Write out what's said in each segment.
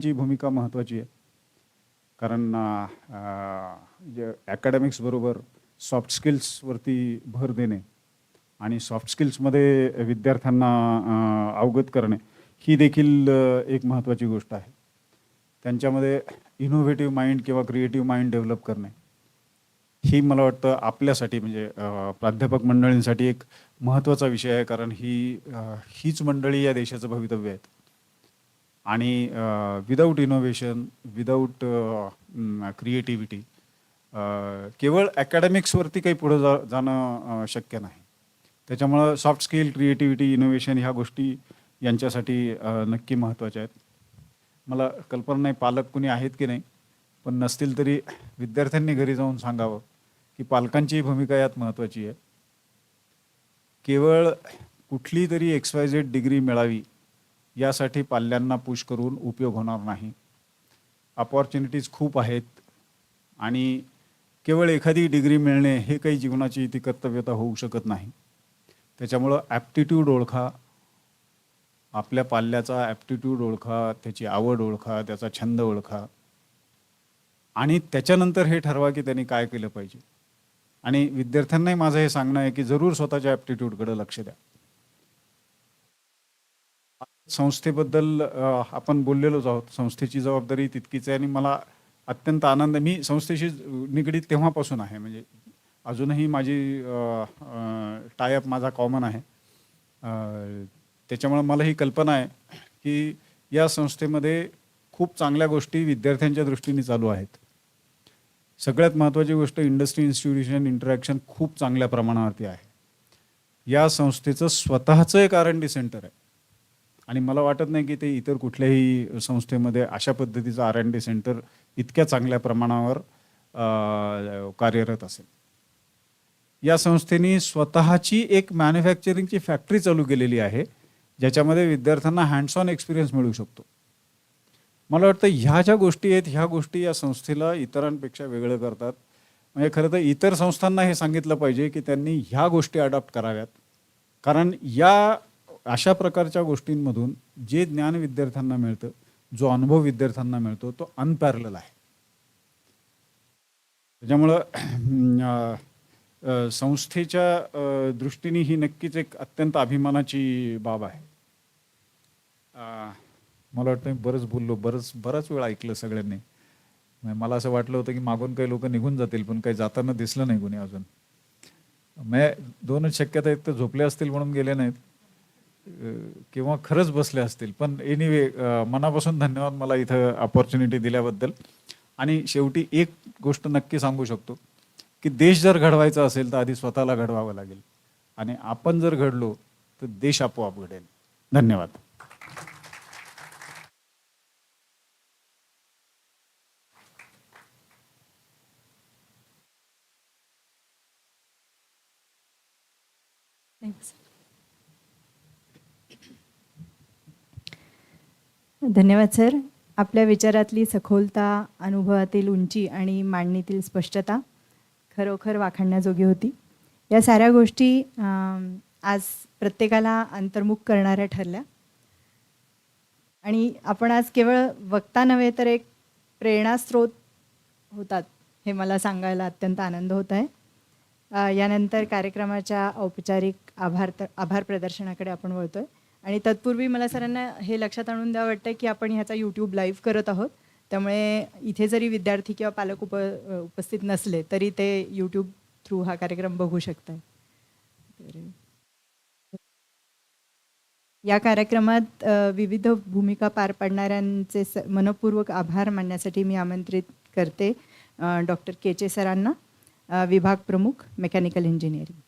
ची भूमिका महत्त्वाची आहे. कारण जे ॲकॅडमिक्सबरोबर सॉफ्ट स्किल्सवरती भर देणे आणि सॉफ्ट स्किल्समध्ये विद्यार्थ्यांना अवगत करणे ही देखील एक महत्त्वाची गोष्ट आहे. त्यांच्यामध्ये इनोव्हेटिव्ह माइंड किंवा क्रिएटिव्ह माइंड डेव्हलप करणे ही मला वाटतं आपल्यासाठी म्हणजे प्राध्यापक मंडळींसाठी एक महत्त्वाचा विषय आहे. कारण ही हीच मंडळी या देशाचं भवितव्य आहेत. आणि विदाऊट इनोव्हेशन विदाऊट क्रिएटिव्हिटी केवळ अकॅडमिक्सवरती काही पुढं जा जाणं शक्य नाही. त्याच्यामुळं सॉफ्ट स्किल क्रिएटिव्हिटी इनोव्हेशन ह्या गोष्टी यांच्यासाठी नक्की महत्त्वाच्या आहेत. मला कल्पना नाही पालक कुणी आहेत की नाही पण नसतील तरी विद्यार्थ्यांनी घरी जाऊन सांगावं की पालकांची भूमिका यात महत्त्वाची आहे. केवळ कुठली तरी एक्स वाय झेड डिग्री मिळावी यासाठी पाल्यांना पुश करून उपयोग होणार नाही. अपॉर्च्युनिटीज खूप आहेत आणि केवळ एखादी डिग्री मिळणे हे काही जीवनाची ती कर्तव्यता होऊ शकत नाही. त्याच्यामुळं ॲप्टिट्यूड ओळखा आपल्या पाल्याचा ॲप्टिट्यूड ओळखा त्याची आवड ओळखा त्याचा छंद ओळखा आणि त्याच्यानंतर हे ठरवा की त्यांनी काय केलं पाहिजे. आणि विद्यार्थ्यांनाही माझं हे सांगणं आहे की जरूर स्वतःच्या ॲप्टिट्यूडकडे लक्ष द्या. संस्थेबद्दल आपण बोललेलोच आहोत. संस्थेची जबाबदारी तितकीच आहे आणि मला अत्यंत आनंद मी संस्थेशी निगडीत तेव्हापासून आहे. म्हणजे अजूनही माझी टायअप माझा कॉमन आहे. त्याच्यामुळं त्याच्यामुळे मला ही कल्पना आहे की या संस्थेमध्ये खूप चांगल्या गोष्टी विद्यार्थ्यांच्या दृष्टीने चालू आहेत. सगळ्यात महत्त्वाची गोष्ट इंडस्ट्री इन्स्टिट्यूशन इंटरॅक्शन खूप चांगल्या प्रमाणावरती आहे. या संस्थेचं स्वतःचं एक आर एन डी सेंटर आहे. आणि मला वाटत नाही की ते इतर कुठल्याही संस्थेमध्ये अशा पद्धतीचं आर एन डी सेंटर इतक्या चांगल्या प्रमाणावर कार्यरत असेल. या संस्थेने स्वतःची एक मॅन्युफॅक्चरिंगची फॅक्टरी चालू केलेली आहे ज्याच्यामध्ये विद्यार्थ्यांना हँड्स ऑन एक्सपिरियन्स मिळू शकतो. मला वाटतं ह्या ज्या गोष्टी आहेत ह्या गोष्टी या संस्थेला इतरांपेक्षा वेगळं करतात. म्हणजे खरं तर इतर संस्थांना हे सांगितलं पाहिजे की त्यांनी ह्या गोष्टी अडॉप्ट कराव्यात. कारण या अशा प्रकारच्या गोष्टींमधून जे ज्ञान विद्यार्थ्यांना मिळतं जो अनुभव विद्यार्थ्यांना मिळतो तो अनपॅरल आहे. त्याच्यामुळं संस्थेच्या दृष्टीने ही नक्कीच एक अत्यंत अभिमानाची बाब आहे. मला वाटतं मी बरंच बोललो बरंच बराच वेळ ऐकलं सगळ्यांनी. म्हणजे मला असं वाटलं होतं की मागून काही लोक निघून जातील पण काही जाताना दिसलं नाही कोणी अजून. मग दोनच शक्यता आहेत तर झोपले असतील म्हणून गेले नाहीत. किंवा खरंच बसले असतील. पण एनिवे मनापासून धन्यवाद मला इथं अपॉर्च्युनिटी दिल्याबद्दल. आणि शेवटी एक गोष्ट नक्की सांगू शकतो की देश जर घडवायचा असेल तर आधी स्वतःला घडवावं लागेल. आणि आपण जर घडलो तर देश आपोआप घडेल. धन्यवाद. धन्यवाद सर. आपल्या विचारातली सखोलता अनुभवातील उंची आणि मांडणीतील स्पष्टता खरोखर वाखाणण्याजोगी होती. या साऱ्या गोष्टी आज प्रत्येकाला अंतर्मुख करणाऱ्या ठरल्या. आणि आपण आज केवळ वक्ता नव्हे तर एक प्रेरणास्रोत होतात हे मला सांगायला अत्यंत आनंद होत आहे. यानंतर कार्यक्रमाच्या औपचारिक आभार आभार प्रदर्शनाकडे आपण वळतोय. आणि तत्पूर्वी मला सरांना हे लक्षात आणून द्यावं वाटतं की आपण ह्याचा यूट्यूब लाईव्ह करत आहोत. त्यामुळे इथे जरी विद्यार्थी किंवा पालक उप उपस्थित नसले तरी ते यूट्यूब थ्रू हा कार्यक्रम बघू शकतात तर या कार्यक्रमात विविध भूमिका पार पाडणाऱ्यांचे स मनपूर्वक आभार मानण्यासाठी मी आमंत्रित करते डॉक्टर केचे सरांना. विभाग प्रमुख mechanical engineering.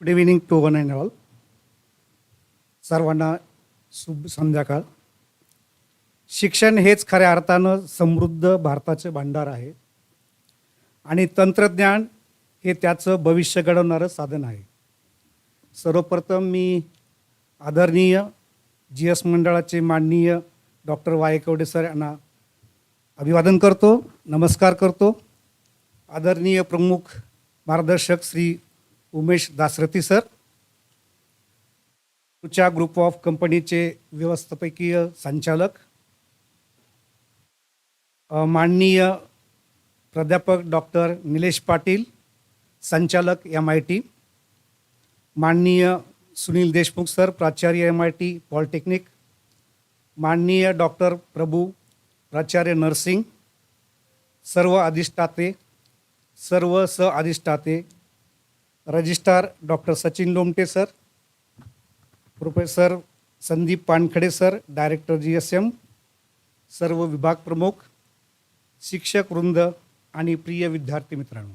Good evening to one and all सर्वांना शुभ संध्याकाळ. शिक्षण हेच खऱ्या अर्थानं समृद्ध भारताचे भांडार आहे. आणि तंत्रज्ञान हे त्याचं भविष्य घडवणारं साधन आहे. सर्वप्रथम मी आदरणीय जी एस मंडळाचे माननीय डॉक्टर वाय कवडे सर यांना अभिवादन करतो नमस्कार करतो. आदरणीय प्रमुख मार्गदर्शक श्री उमेश दासरथी सर तुच्या ग्रुप ऑफ कंपनीचे व्यवस्थापकीय संचालक माननीय प्राध्यापक डॉक्टर निलेश पाटील संचालक एम आय टी माननीय सुनील देशमुख सर प्राचार्य एम आय टी पॉलिटेक्निक माननीय डॉक्टर प्रभू प्राचार्य नर्सिंग सर्व अधिष्ठाते सर्व स अधिष्ठाते registrar doctor Sachin Lomte sir professor Sandeep Pankhade sir director G S M सर्व विभाग प्रमुख शिक्षक वृंद आणि प्रिय विद्यार्थी मित्रांनो.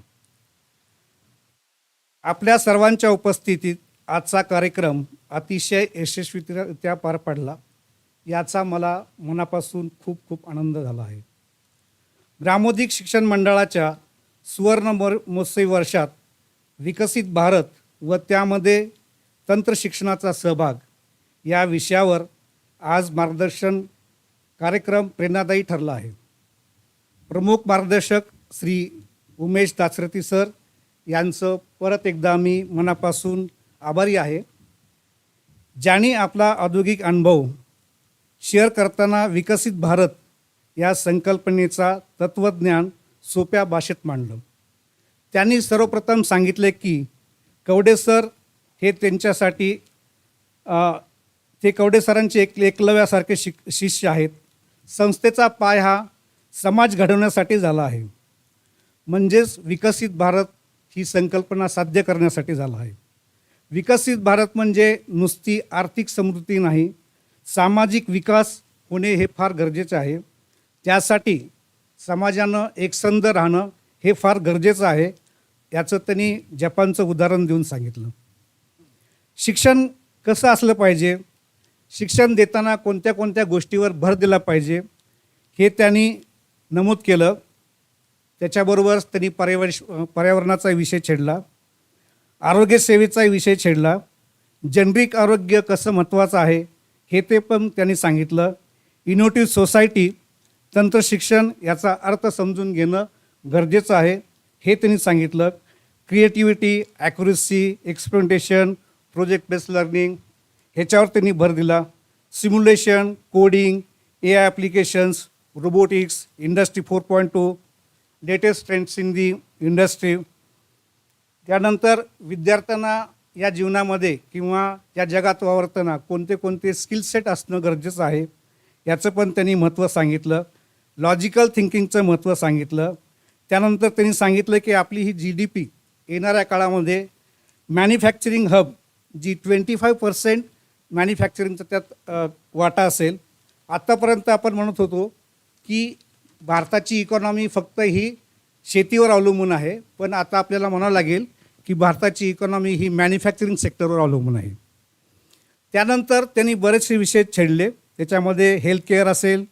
आपल्या सर्वांच्या उपस्थितीत आजचा कार्यक्रम अतिशय यशस्वीरित्या पार पडला याचा मला मनापासून खूप खूप आनंद झाला आहे. ग्रामोदिक शिक्षण मंडळाच्या सुवर्ण मर महोत्सवी वर्षात विकसित भारत व त्यामध्ये तंत्र शिक्षणाचा सहभाग या विषयावर आज मार्गदर्शन कार्यक्रम प्रेरणादायी ठरला आहे. प्रमुख मार्गदर्शक श्री उमेश दासरथी सर यांचं परत एकदा मी मनापासून आभारी आहे. ज्यांनी आपला औद्योगिक अनुभव शेअर करताना विकसित भारत या संकल्पनेचा तत्त्वज्ञान सोप्या भाषेत मांडलं. त्यांनी सर्वप्रथम सांगितले की कवडे सर हे त्यांच्यासाठी ते कवडे सरांचे एक एकलव्यासारखे शिक शिष्य आहेत. संस्थेचा पाय हा समाज घडवण्यासाठी झाला आहे. म्हणजेच विकसित भारत ही संकल्पना साध्य करण्यासाठी झाला आहे. विकसित भारत म्हणजे नुसती आर्थिक समृद्धी नाही सामाजिक विकास होणे हे फार गरजेचे आहे. त्यासाठी समाजानं एकसंध राहणं हे फार गरजेचं आहे. याचं त्यांनी जपानचं उदाहरण देऊन सांगितलं. शिक्षण कसं असलं पाहिजे? शिक्षण देताना कोणत्या कोणत्या गोष्टीवर भर दिला पाहिजे? हे त्यांनी नमूद केलं. त्याच्याबरोबरच त्यांनी पर्यावरण पर्यावरणाचा विषय छेडला. आरोग्यसेवेचा विषय छेडला. जनरिक आरोग्य कसं महत्त्वाचं आहे हे ते पण त्यांनी सांगितलं. इनोव्हेटिव्ह सोसायटी तंत्रशिक्षण याचा अर्थ समजून घेणं गरजेचं आहे हे त्यांनी सांगितलं. Creativity accuracy experimentation project based learning ह्याच्यावर त्यांनी भर दिला. Simulation coding A I applications robotics industry four point two latest trends in the industry. त्यानंतर विद्यार्थ्यांना या जीवनामध्ये किंवा या जगात वावरताना कोणते कोणते स्किल सेट असणं गरजेचं आहे याचं पण त्यांनी महत्त्व सांगितलं. लॉजिकल थिंकिंगचं महत्त्व सांगितलं. त्यानंतर त्यांनी सांगितलं की आपली ही जी डी पी येणाऱ्या काळामध्ये मॅन्युफॅक्चरिंग हब जी ट्वेंटी फाईव्ह पर्सेंट मॅन्युफॅक्चरिंगचा त्यात वाटा असेल. आत्तापर्यंत आपण म्हणत होतो की भारताची इकॉनॉमी फक्त ही शेतीवर अवलंबून आहे. पण आता आपल्याला म्हणावं लागेल की भारताची इकॉनॉमी ही मॅन्युफॅक्चरिंग सेक्टरवर अवलंबून आहे. त्यानंतर त्यांनी बरेचसे विषय छेडले. त्याच्यामध्ये हेल्थ केअर असेल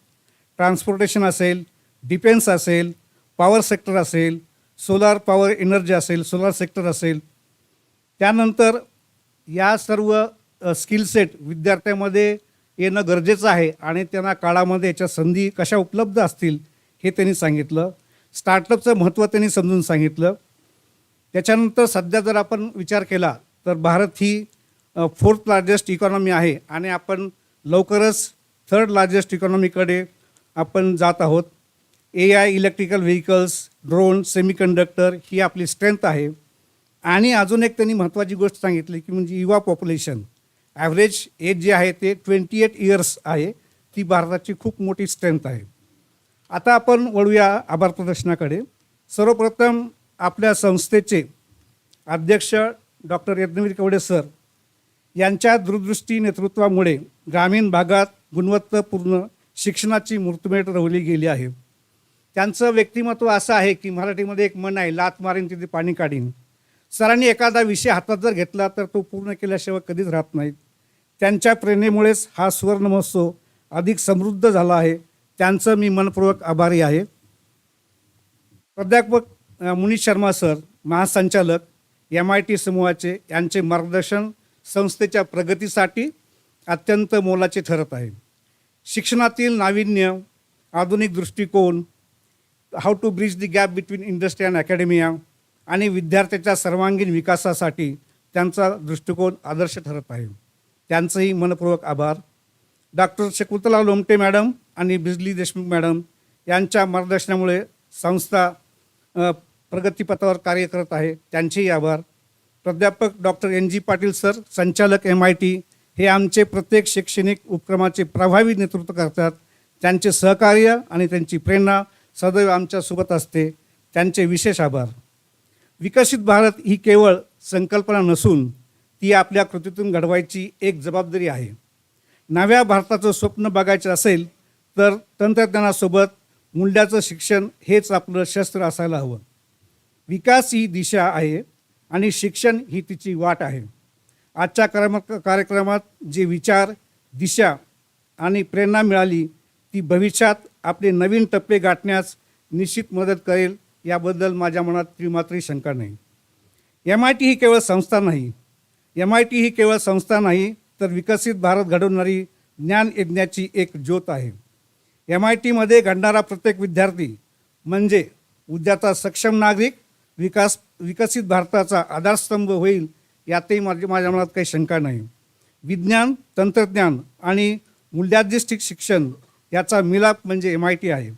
ट्रान्सपोर्टेशन असेल डिफेन्स असेल पॉवर सेक्टर असेल सोलार पॉवर एनर्जी असेल सोलार सेक्टर असेल त्यानंतर या सर्व स्किल सेट येणं गरजेचं आहे आणि त्यांना काळामध्ये याच्या संधी कशा उपलब्ध असतील हे त्यांनी सांगितलं. स्टार्टअपचं महत्त्व त्यांनी समजून सांगितलं. त्याच्यानंतर सध्या जर आपण विचार केला तर भारत ही फोर्थ लार्जेस्ट इकॉनॉमी आहे आणि आपण लवकरच थर्ड लार्जेस्ट इकॉनॉमीकडे आपण जात आहोत. A I electrical vehicles drone semiconductor ही आपली स्ट्रेंथ आहे. आणि अजून एक त्यांनी महत्त्वाची गोष्ट सांगितली की म्हणजे युवा पॉप्युलेशन ॲव्हरेज एज जे आहे ते ट्वेंटी एट इयर्स आहे. ती भारताची खूप मोठी स्ट्रेंथ आहे. आता आपण वळूया आभार प्रदर्शनाकडे. सर्वप्रथम आपल्या संस्थेचे अध्यक्ष डॉक्टर यज्ञवीर कवडे सर यांच्या दूरदृष्टी नेतृत्वामुळे ग्रामीण भागात गुणवत्तापूर्ण शिक्षणाची मूर्तमेट रवली गेली आहे. त्यांचं व्यक्तिमत्व असं आहे की मराठीमध्ये एक मन आहे लात मारीन तिथे पाणी काढीन. सरांनी एखादा विषय हातात जर घेतला तर तो पूर्ण केल्याशिवाय कधीच राहत नाहीत. त्यांच्या प्रेरणेमुळेच हा सुवर्ण महोत्सव अधिक समृद्ध झाला आहे. त्यांचं मी मनपूर्वक आभारी आहे. प्राध्यापक मुनीत शर्मा सर महासंचालक एम आय टी समूहाचे यांचे मार्गदर्शन संस्थेच्या प्रगतीसाठी अत्यंत मोलाचे ठरत आहे. शिक्षणातील नाविन्य आधुनिक दृष्टिकोन how to bridge the gap between industry and academia आणि विद्यार्थ्याच्या सर्वांगीण विकासासाठी त्यांचा दृष्टिकोन आदर्श ठरत आहे. त्यांचंही मनपूर्वक आभार. डॉक्टर शकुंतला लोमटे मॅडम आणि बिजली देशमुख मॅडम यांच्या मार्गदर्शनामुळे संस्था प्रगतीपथावर कार्य करत आहे. त्यांचेही आभार. प्राध्यापक doctor N G Patil sir संचालक एम आय टी हे आमचे प्रत्येक शैक्षणिक उपक्रमाचे प्रभावी नेतृत्व करतात. त्यांचे सहकार्य आणि त्यांची प्रेरणा सदैव आमच्यासोबत असते. त्यांचे विशेष आभार. विकसित भारत ही केवळ संकल्पना नसून ती आपल्या कृतीतून घडवायची एक जबाबदारी आहे. नव्या भारताचं स्वप्न बघायचं असेल तर तंत्रज्ञानासोबत मूल्याचं शिक्षण हेच आपलं शस्त्र असायला हवं. विकास ही दिशा आहे आणि शिक्षण ही तिची वाट आहे. आजच्या क्रम कार्यक्रमात जे विचार दिशा आणि प्रेरणा मिळाली ती भविष्यात आपले नवीन टप्पे गाठण्यास निश्चित मदत करेल याबद्दल माझ्या मनात त्रिमात्री शंका नाही. एम आय टी ही केवळ संस्था नाही. एम आय टी ही केवळ संस्था नाही तर विकसित भारत घडवणारी ज्ञान यज्ञाची एक ज्योत आहे. एम आय टीमध्ये घडणारा प्रत्येक विद्यार्थी म्हणजे उद्याचा सक्षम नागरिक विकास विकसित भारताचा आधारस्तंभ होईल यातही माझी माझ्या मनात काही शंका नाही. विज्ञान तंत्रज्ञान आणि मूल्याधिष्ठित शिक्षण याचा मिलाप म्हणजे एम आय टी आहे.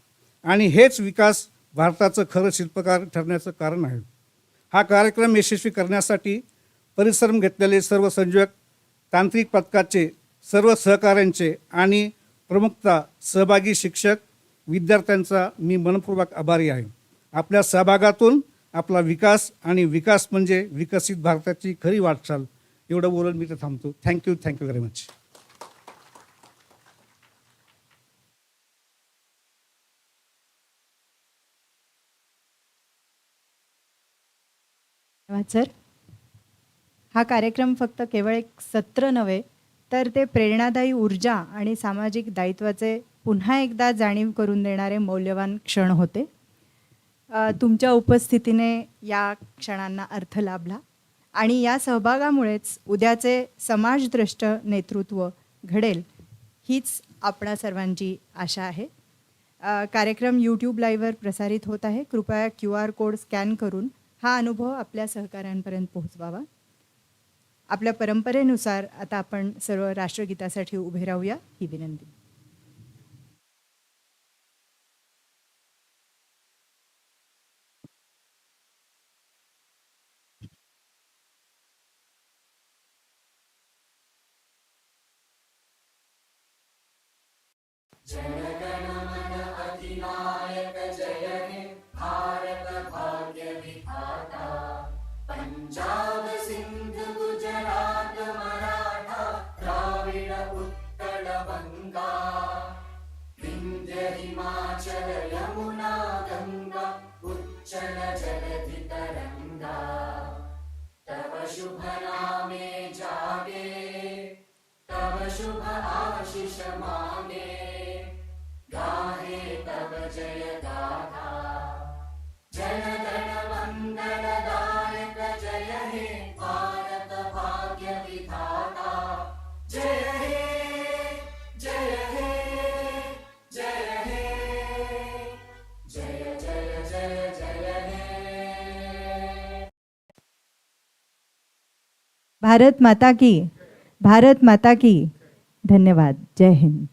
आणि हेच विकास भारताचं खरं शिल्पकार ठरण्याचं कारण आहे. हा कार्यक्रम यशस्वी करण्यासाठी परिश्रम घेतलेले सर्व संयोजक तांत्रिक पथकाचे सर्व सहकाऱ्यांचे आणि प्रमुखता सहभागी शिक्षक विद्यार्थ्यांचा मी मनपूर्वक आभारी आहे. आपल्या सहभागातून आपला विकास आणि विकास म्हणजे विकसित भारताची खरी वाटचाल. एवढं बोलून मी तर थांबतो. Thank you thank you very much धन्यवाद सर. हा कार्यक्रम फक्त केवळ एक सत्र नव्हे तर ते प्रेरणादायी ऊर्जा आणि सामाजिक दायित्वाचे पुन्हा एकदा जाणीव करून देणारे मौल्यवान क्षण होते. तुमच्या उपस्थितीने या क्षणांना अर्थ लाभला आणि या सहभागामुळेच उद्याचे समाजद्रष्ट नेतृत्व घडेल हीच आपणा सर्वांची आशा आहे. कार्यक्रम यूट्यूब लाईव्हवर प्रसारित होत आहे. कृपया क्यू आर कोड स्कॅन करून हा अनुभव आपल्या सहकाऱ्यांपर्यंत पोहोचवावा. आपल्या परंपरेनुसार आता आपण सर्व राष्ट्रगीतासाठी उभे राहूया. ही विनंती. भारत माता की भारत माता की। धन्यवाद जय हिंद।